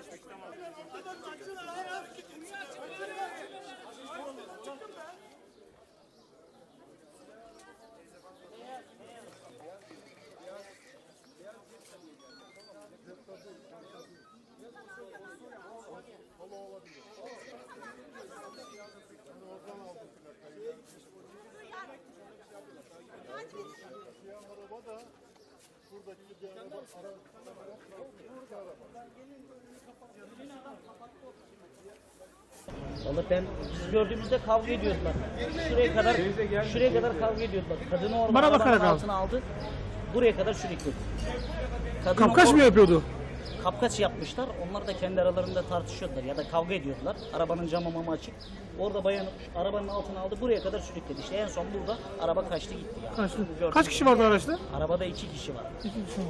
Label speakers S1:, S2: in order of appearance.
S1: açmış tamam. Adam açıyorlar. Hayır abi gidin. Niye açıyorlar? Çıktım ben. Kola olabilir. Ben de oradan aldım plakayı. Siyah araba da buradaki bir araba. Burada Valla ben biz gördüğümüzde kavga ediyordular. Şuraya kadar şuraya kadar kavga ediyordular. Kadını Bana arabanın bakarak al. altına aldı. Buraya kadar sürükledi. Kadını Kapkaç or- mı
S2: yapıyordu?
S1: Kapkaç yapmışlar. Onlar da kendi aralarında tartışıyordular ya da kavga ediyordular. Arabanın camı mamı açık. Orada bayanı arabanın altına aldı. Buraya kadar sürükledi. İşte en son burada araba kaçtı gitti ya. Kaç, Gördüm. kaç kişi vardı
S2: araçta?
S1: Arabada iki kişi var. İki
S2: kişi var.